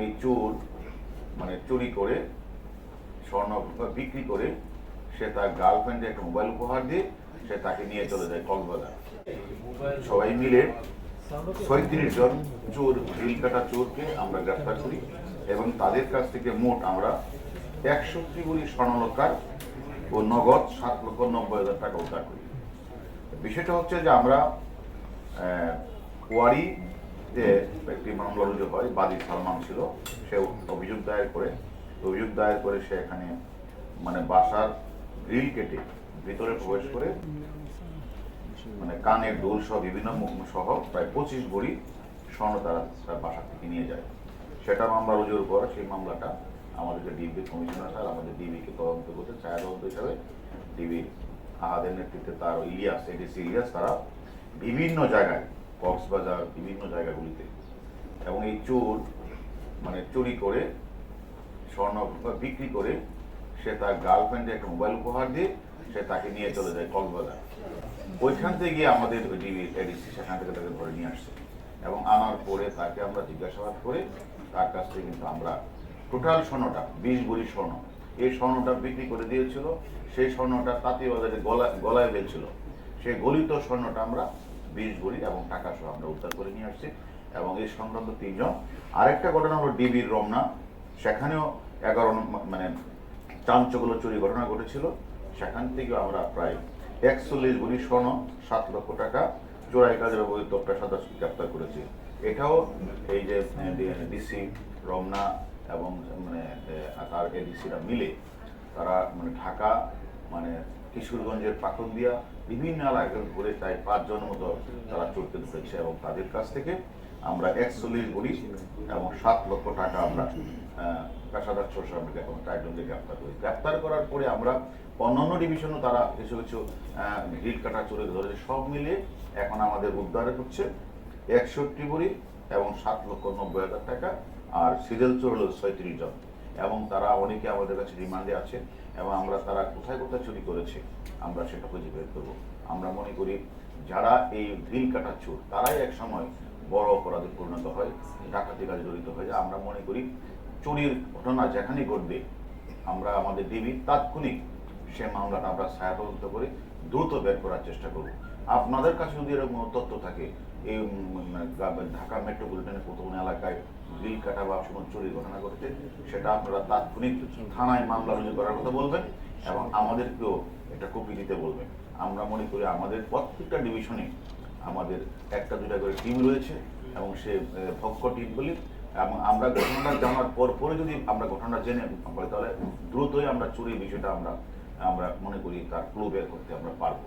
এই চোর মানে চুরি করে স্বর্ণ বিক্রি করে সে তার গার্লফ্রেন্ডে একটা মোবাইল উপহার দিয়ে সে তাকে নিয়ে চলে যায় কক্সবাজার। সবাই মিলে ছয়ত্রিশ জন চোর রিল কাটা চোরকে আমরা গ্রেফতার করি এবং তাদের কাছ থেকে মোট আমরা একষট্টি গুলি স্বর্ণলকার ও নগদ সাত লক্ষ নব্বই হাজার টাকা উদ্ধার করি। বিষয়টা হচ্ছে যে আমরা আহ, ওয়ারিতে একটি মামলা রুজু হয়, বাদী সালমান ছিল, সে অভিযোগ দায়ের করে, অভিযোগ দায়ের করে সে এখানে মানে বাসার গ্রিল কেটে ভিতরে প্রবেশ করে মানে কানের দোল সহ বিভিন্ন সহ প্রায় পঁচিশ ভরি স্বর্ণ তারা, তার বাসা থেকে নিয়ে যায়। সেটা মামলা রুজুর পর সেই মামলাটা আমাদেরকে ডিবি কমিশনার স্যার, আমাদের ডিবিকে তদন্ত করতে ছায়া তদন্ত হিসাবে, ডিবি আহাদের নেতৃত্বে তার ইলিয়াস, এডিসি ইলিয়াস, তারা বিভিন্ন জায়গায় কক্সবাজার বিভিন্ন জায়গাগুলিতে। এবং এই চোর মানে চুরি করে, স্বর্ণ বিক্রি করে, সে তার গার্লফ্রেন্ডে একটা মোবাইল উপহার দিয়ে সে তাকে নিয়ে চলে যায় কক্সবাজার। ওইখান থেকে গিয়ে আমাদের ডিবি এডিসি সেখান থেকে তাকে ধরে নিয়ে আসছে। এবং আনার পরে তাকে আমরা জিজ্ঞাসাবাদ করে তার কাছ থেকে কিন্তু আমরা টোটাল স্বর্ণটা, বিশ ভরি স্বর্ণ, এই স্বর্ণটা বিক্রি করে দিয়েছিল। সেই স্বর্ণটা তাঁতি বাজারে গলায় গলায় বেলছিল সেই গলিত স্বর্ণটা আমরা বিশ ভরি এবং টাকা সহ আমরা উদ্ধার করে নিয়ে আসছি। এবং এই সংক্রান্ত তিনজন। আরেকটা ঘটনা হলো ডিবির রমনা। সেখানেও এগারো মানে চাঞ্চগুলো চুরি ঘটনা ঘটেছিল। সেখান থেকেও আমরা প্রায় একচল্লিশ ভরি স্বর্ণ সাত লক্ষ টাকা চোরাই কাজের অবহিত পেশাদার গ্রেপ্তার করেছি। এটাও এই যে ডিসি, রমনা এবং মানে তার এডিসিরা মিলে তারা মানে ঢাকা মানে কিশোরগঞ্জের পাকন্দিয়া বিভিন্ন এলাকা ঘুরে প্রায় পাঁচজন মতো তারা চলতে ধরেছে এবং তাদের কাছ থেকে আমরা একচল্লিশ ভরি এবং সাত লক্ষ টাকা আমরা পেশাদার চোর সামনে এখন চারজনকে গ্রেপ্তার করি গ্রেপ্তার করার পরে আমরা অন্যান্য ডিভিশনও তারা কিছু কিছু ভিড় কাটা চোরে ধরেছে। সব মিলিয়ে এখন আমাদের উদ্ধারে হচ্ছে একষট্টি ভরি এবং সাত লক্ষ নব্বই হাজার টাকা। আর সিরিয়াল চোর হলো ছয়ত্রিশ জন। এবং তারা অনেকে আমাদের কাছে রিমান্ডে আছে এবং আমরা তারা কোথায় কোথায় চুরি করেছে, আমরা সেটা খুঁজে বের করব। আমরা মনে করি যারা এই গ্রিল কাটা চোর, তারাই এক সময় বড় অপরাধে পরিণত হয়, ডাকাতি কাজে জড়িত হয়ে যায়। আমরা মনে করি চুরির ঘটনা যেখানেই ঘটবে, আমরা আমাদের ডিবি তাৎক্ষণিক সে মামলাটা আমরা ছায়া তদন্ত করে দ্রুত বের করার চেষ্টা করব। আপনাদের কাছে যদি এরকম তথ্য থাকে, এই ঢাকা মেট্রোপলিটনের কোনো এলাকায় গ্রিল কাটা বা কোনো চুরির ঘটনা ঘটেছে, সেটা আপনারা তাৎক্ষণিক থানায় মামলা রুজু করার কথা বলবেন এবং আমাদেরকেও একটা কপি দিতে বলবেন। আমরা মনে করি আমাদের প্রত্যেকটা ডিভিশনে আমাদের একটা দুটা করে টিম রয়েছে এবং সে ভক্ষ টিম বলি এবং আমরা ঘটনাটা জানার পর পরে যদি আমরা ঘটনাটা জেনে তাহলে দ্রুতই আমরা চুরির বিষয়টা আমরা আমরা মনে করি তার ক্লু বের করতে আমরা পারব।